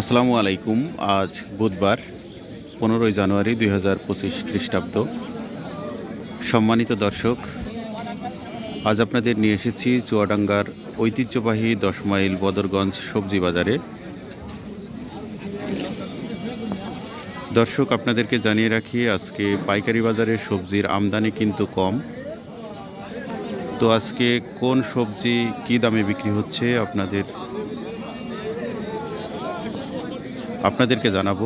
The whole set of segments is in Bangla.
আসসালামু আলাইকুম। আজ বুধবার, পনেরোই জানুয়ারি দুই হাজার পঁচিশ খ্রিস্টাব্দ। সম্মানিত দর্শক, আজ আপনাদের নিয়ে এসেছি চুয়াডাঙ্গার ঐতিহ্যবাহী দশ মাইল বদরগঞ্জ সবজি বাজারে। দর্শক, আপনাদেরকে জানিয়ে রাখি, আজকে পাইকারি বাজারে সবজির আমদানি কিন্তু কম। তো আজকে কোন সবজি কী দামে বিক্রি হচ্ছে, আপনাদের আপনাদেরকে জানাব।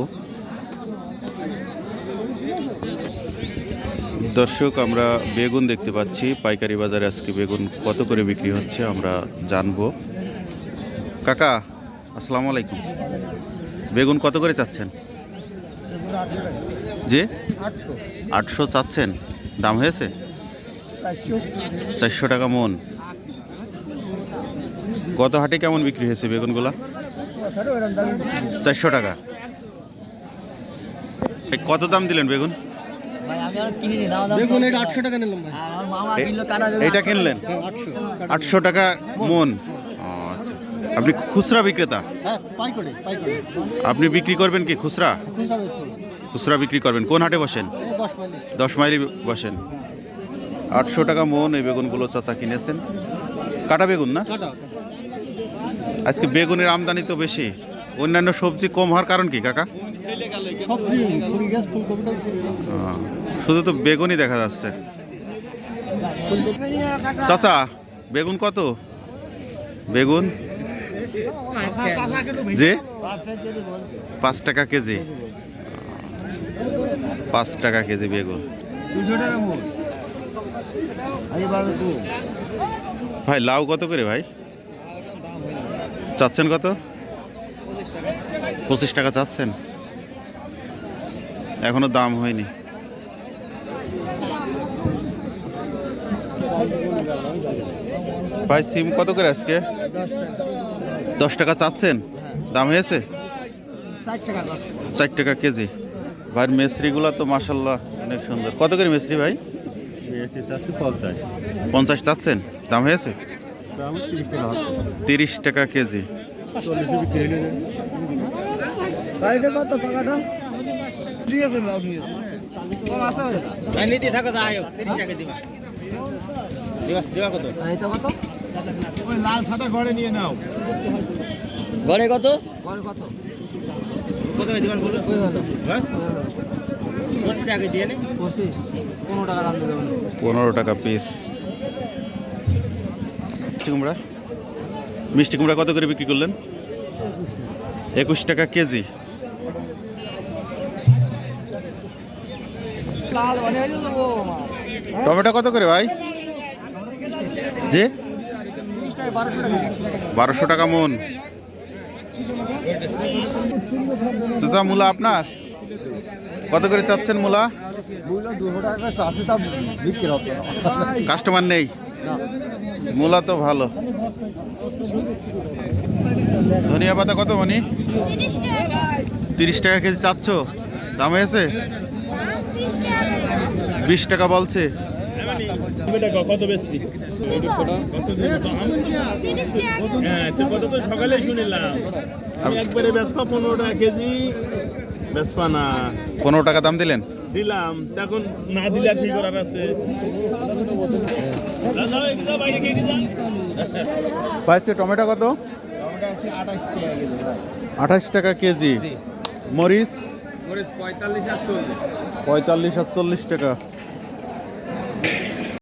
দর্শক, আমরা বেগুন দেখতে পাচ্ছি। পাইকারি বাজারে আজকে বেগুন কত করে বিক্রি হচ্ছে আমরা জানব। কাকা, আসসালামু আলাইকুম। বেগুন কত করে চাচ্ছেন? যে আটশো চাচ্ছেন। দাম হয়েছে? চারশো টাকা মন। গত হাটে কেমন বিক্রি হয়েছে বেগুনগুলা? চারশো টাকা। কত দাম দিলেন বেগুন? ভাই আমি আর কিনিনি দাম দাম দেখুন চলছে এটা আটশো টাকা নিলাম বেগুন কিনলেন? আটশো। আটশো টাকা মন। আচ্ছা। আপনি খুচরা বিক্রেতা? হ্যাঁ পাই করে পাই করে আপনি বিক্রি করবেন কি খুচরা? খুচরা বিক্রি করবেন। কোন হাটে বসেন? এই দশ মাইলে। দশ মাইলি বসেন। আটশো টাকা মন এই বেগুনগুলো চাচা কিনেছেন। কাটা বেগুন না? কাটা। আজকে বেগুনের আমদানি তো বেশি। অন্যান্য সবজি কম হওয়ার কারণ কি কাকা? শুধু তো বেগুনই দেখা যাচ্ছে। চাচা বেগুন কত? বেগুন? যে পাঁচ টাকা কেজি। পাঁচ টাকা কেজি বেগুন। ভাই লাউ কত করে ভাই? চাচ্ছেন কত? পঁচিশ টাকা চাচ্ছেন। এখনও দাম হয়নি। ভাই সিম কত করে আজকে? দশ টাকা চাচ্ছেন? দাম হয়েছে? চার টাকা কেজি। ভাই মেসরিগুলো তো মাসাল্লাহ অনেক সুন্দর। কত করে মেসরি ভাই? পঞ্চাশ চাচ্ছেন? দাম হয়েছে? তিরিশ টাকা কেজি। বাইরে কত টাকাটা ঠিক আছে লাভ নিয়ে নীতি থাকো যাই হোক তিরিশ টাকা দিবা। দিবা দিবা কত? এইটা কত ওই লাল সাদা ঘরে নিয়ে নাও। ঘরে কত? ঘরে কত? কত দিবেন বলো কই ভালো। হ্যাঁ? পঁচিশ টাকা দিয়ে নে। পঁচিশ। পনেরো টাকা দাম দিয়ে দেবেন পনেরো টাকা পিস মিষ্টি কুমড়া? মিষ্টি কুমড়া কত করে বিক্রি করলেন? একুশ টাকা কেজি। টমেটো কত করে ভাই? যে বারোশো টাকা মন। চাচা মূলা আপনার? কত করে চাচ্ছেন মূলা? কাস্টমার নেই। মূলা তো ভালো। ধনিয়া পাতা কত মনি তিরিশ টাকা কেজি চাচ্ছ? দাম হয়েছে? বিশ টাকা বলছে। কত বেশি হ্যাঁ তো সকালে শুনিলাম একবারে বেসপা পনেরো টাকা কেজি। বেসপা না। পনেরো টাকা দাম দিলেন? দিলাম। তখন না দিলে আর কি করার আছে? আজকে টমেটো কত? আঠাশ টাকা কেজি। মরিচ? মরিচ পঁয়তাল্লিশ আটচল্লিশ পঁয়তাল্লিশ আটচল্লিশ টাকা।